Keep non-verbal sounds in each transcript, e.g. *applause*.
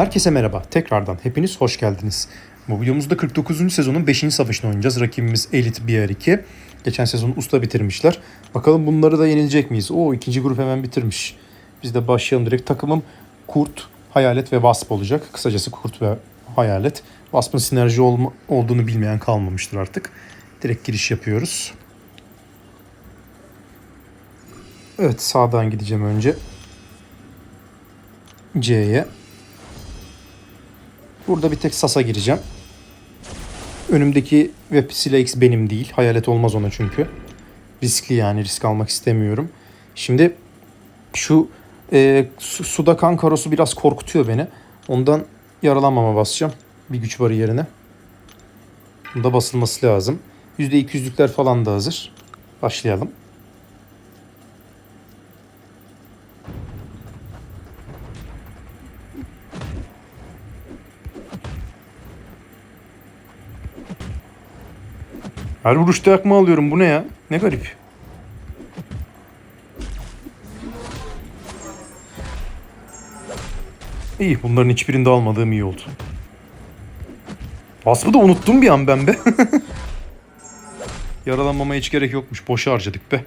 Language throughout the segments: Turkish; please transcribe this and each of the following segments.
Herkese merhaba. Tekrardan hepiniz hoş geldiniz. Bu videomuzda 49. sezonun 5. savaşını oynayacağız. Rakibimiz Elite BR2. Geçen sezon usta bitirmişler. Bakalım bunları da yenilecek miyiz? Oo ikinci grup hemen bitirmiş. Biz de başlayalım direkt. Takımım Kurt, Hayalet ve Wasp olacak. Kısacası Kurt ve Hayalet. Wasp'ın sinerji olma, olduğunu bilmeyen kalmamıştır artık. Direkt giriş yapıyoruz. Evet sağdan gideceğim önce. C'ye. Burada bir tek Sas'a gireceğim. Önümdeki Web X benim değil. Hayalet olmaz ona çünkü. Riskli yani risk almak istemiyorum. Şimdi şu e, su, suda kan karosu biraz korkutuyor beni. Ondan yaralanmama basacağım. Bir güç bariyerine. Bunda basılması lazım. %200'lükler falan da hazır. Başlayalım. Her vuruşta yakma alıyorum. Bu ne ya? Ne garip. İyi. Bunların hiçbirini de almadığım iyi oldu. Wasp'ı da unuttum bir an ben be. *laughs* Yaralanmama hiç gerek yokmuş. Boşa harcadık be.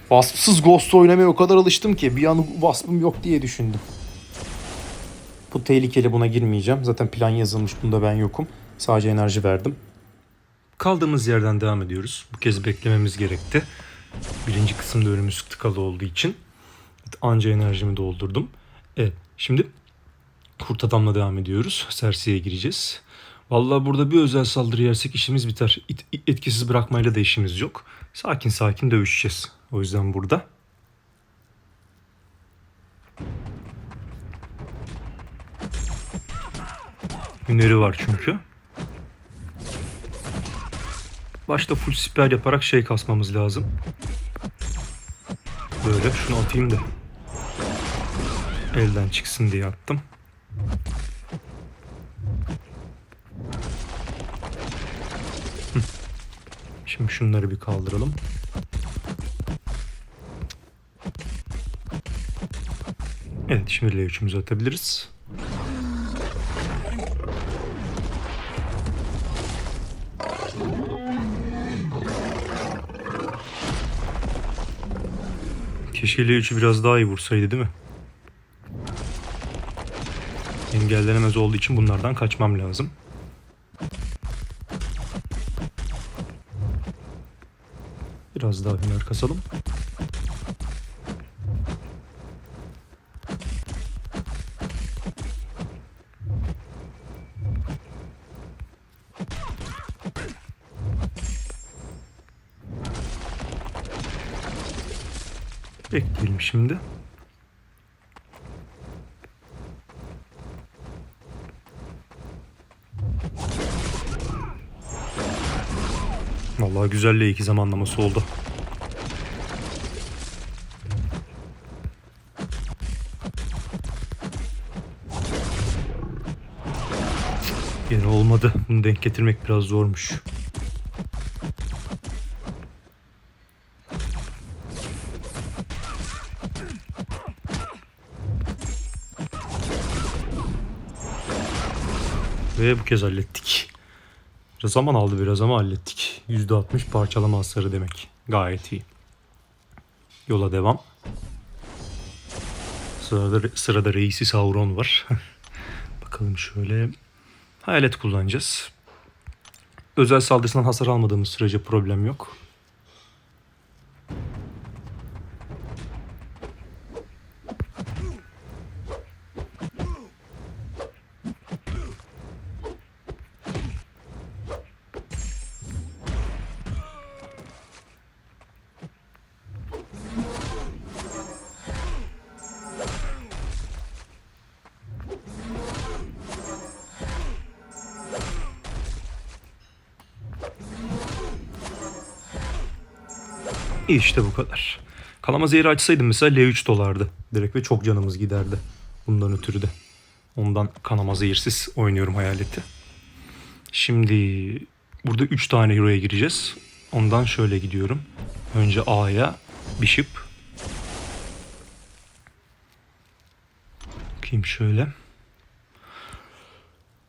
Wasp'sız Ghost oynamaya o kadar alıştım ki bir an Wasp'ım yok diye düşündüm. Bu tehlikeli buna girmeyeceğim. Zaten plan yazılmış bunda ben yokum. Sadece enerji verdim. Kaldığımız yerden devam ediyoruz. Bu kez beklememiz gerekti. Birinci kısımda önümüz tıkalı olduğu için anca enerjimi doldurdum. Evet, şimdi kurt adamla devam ediyoruz. Sersi'ye gireceğiz. Vallahi burada bir özel saldırı yersek işimiz biter. İt- etkisiz bırakmayla da işimiz yok. Sakin sakin dövüşeceğiz. O yüzden burada. Hüneri var çünkü. Başta full siper yaparak şey kasmamız lazım. Böyle şunu atayım da. Elden çıksın diye attım. Şimdi şunları bir kaldıralım. Evet şimdi L3'ümüzü atabiliriz. Keşke L3'ü biraz daha iyi vursaydı değil mi? Engellenemez olduğu için bunlardan kaçmam lazım. Biraz daha hüner kasalım. Bekleyelim şimdi. Vallahi güzel L2 zamanlaması oldu. Yine olmadı. Bunu denk getirmek biraz zormuş. Ve bu kez hallettik. Biraz zaman aldı biraz ama hallettik. %60 parçalama hasarı demek. Gayet iyi. Yola devam. Sırada, sırada reisi Sauron var. *laughs* Bakalım şöyle. Hayalet kullanacağız. Özel saldırısından hasar almadığımız sürece problem yok. İşte bu kadar. Kalama zehri açsaydım mesela L3 dolardı. Direkt ve çok canımız giderdi. Bundan ötürü de. Ondan kanama zehirsiz oynuyorum hayaleti. Şimdi burada 3 tane hero'ya gireceğiz. Ondan şöyle gidiyorum. Önce A'ya Bishop. Bakayım şöyle.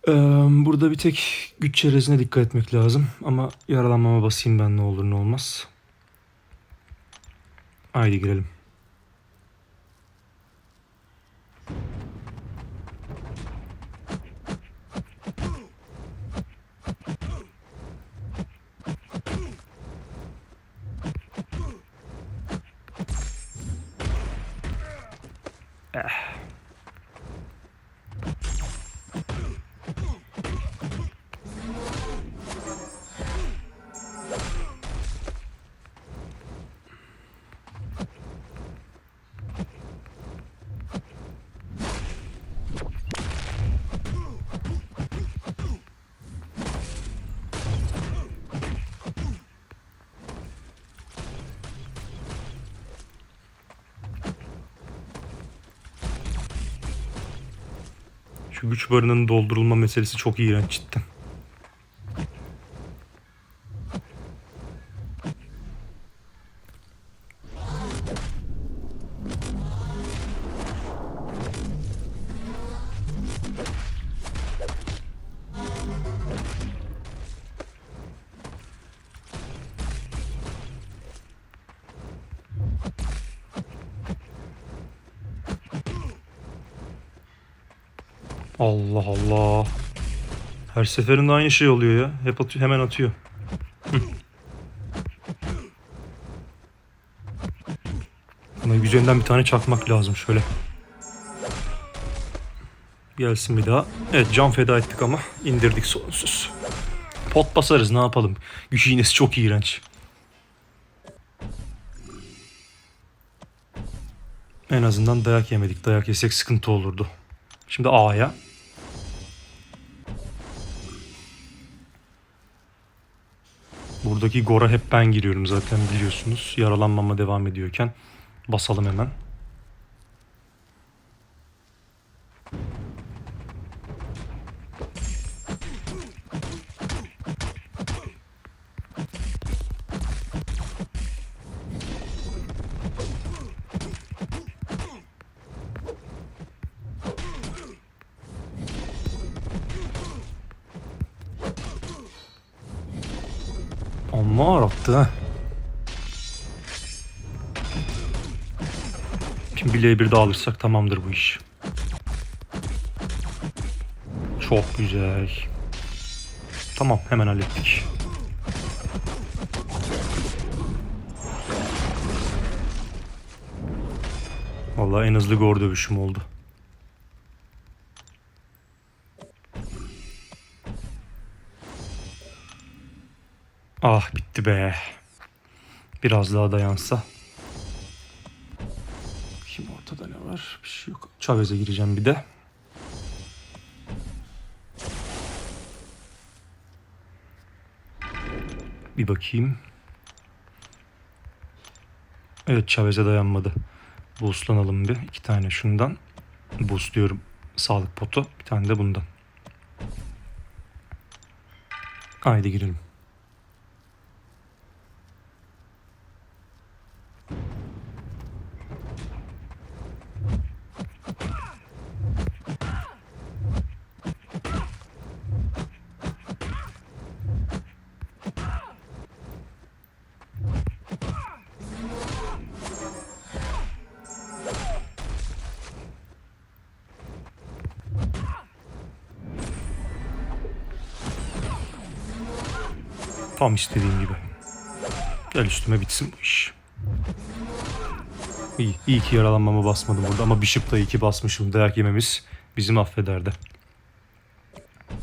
Ee, burada bir tek güç çerezine dikkat etmek lazım. Ama yaralanmama basayım ben ne olur ne olmaz. Haydi girelim. Şu güç barının doldurulma meselesi çok iğrenç cidden. Allah Allah. Her seferinde aynı şey oluyor ya. Hep atıyor, hemen atıyor. Buna güzelinden bir tane çakmak lazım şöyle. Gelsin bir daha. Evet can feda ettik ama indirdik sonsuz. Pot basarız ne yapalım. Güç iğnesi çok iğrenç. En azından dayak yemedik. Dayak yesek sıkıntı olurdu. Şimdi A'ya. Buradaki Gora hep ben giriyorum zaten biliyorsunuz. Yaralanmama devam ediyorken. Basalım hemen. Amma arattı ha. Şimdi bileği bir daha alırsak tamamdır bu iş. Çok güzel. Tamam hemen hallettik. Vallahi en hızlı gor dövüşüm oldu. Ah bitti be. Biraz daha dayansa. Kim ortada ne var? Bir şey yok. Chavez'e gireceğim bir de. Bir bakayım. Evet Chavez'e dayanmadı. Boostlanalım bir. iki tane şundan. Boostluyorum sağlık potu. Bir tane de bundan. Haydi girelim. Tam istediğim gibi. Gel üstüme bitsin bu iş. İyi, iyi ki yaralanmama basmadım burada ama Bishop'ta iyi ki basmışım. Dayak yememiz bizi affederdi.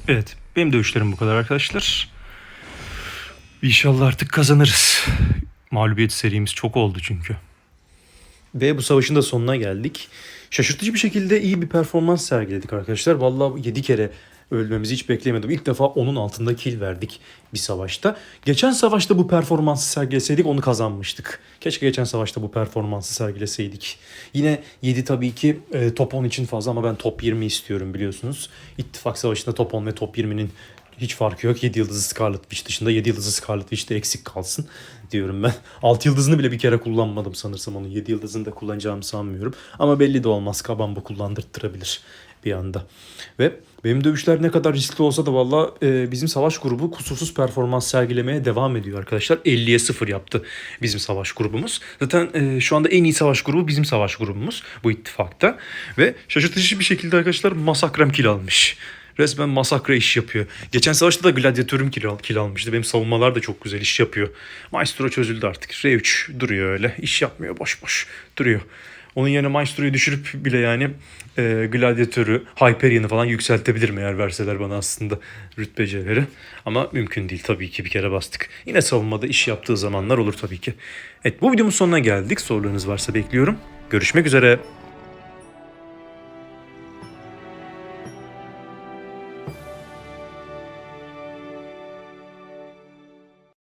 Evet, benim dövüşlerim bu kadar arkadaşlar. İnşallah artık kazanırız. Mağlubiyet serimiz çok oldu çünkü. Ve bu savaşın da sonuna geldik. Şaşırtıcı bir şekilde iyi bir performans sergiledik arkadaşlar. Vallahi 7 kere ölmemizi hiç beklemedim. İlk defa onun altında kill verdik bir savaşta. Geçen savaşta bu performansı sergileseydik onu kazanmıştık. Keşke geçen savaşta bu performansı sergileseydik. Yine 7 tabii ki e, top 10 için fazla ama ben top 20 istiyorum biliyorsunuz. İttifak savaşında top 10 ve top 20'nin hiç farkı yok. 7 yıldızı Scarlet Witch dışında 7 yıldızı Scarlet Witch'te eksik kalsın diyorum ben. 6 yıldızını bile bir kere kullanmadım sanırsam onun. 7 yıldızını da kullanacağımı sanmıyorum. Ama belli de olmaz. Kabambo kullandırttırabilir bir anda. Ve Benim dövüşler ne kadar riskli olsa da valla e, bizim savaş grubu kusursuz performans sergilemeye devam ediyor arkadaşlar. 50'ye 0 yaptı bizim savaş grubumuz. Zaten e, şu anda en iyi savaş grubu bizim savaş grubumuz bu ittifakta. Ve şaşırtıcı bir şekilde arkadaşlar Masakrem kill almış. Resmen masakra iş yapıyor. Geçen savaşta da gladyatörüm kill, al- almıştı. Benim savunmalar da çok güzel iş yapıyor. Maestro çözüldü artık. R3 duruyor öyle. İş yapmıyor boş boş duruyor. Onun yerine Maestro'yu düşürüp bile yani e, Gladiatör'ü, Hyperion'ı falan yükseltebilirim eğer verseler bana aslında rütbe cevheri. Ama mümkün değil tabii ki bir kere bastık. Yine savunmada iş yaptığı zamanlar olur tabii ki. Evet bu videomun sonuna geldik. Sorularınız varsa bekliyorum. Görüşmek üzere.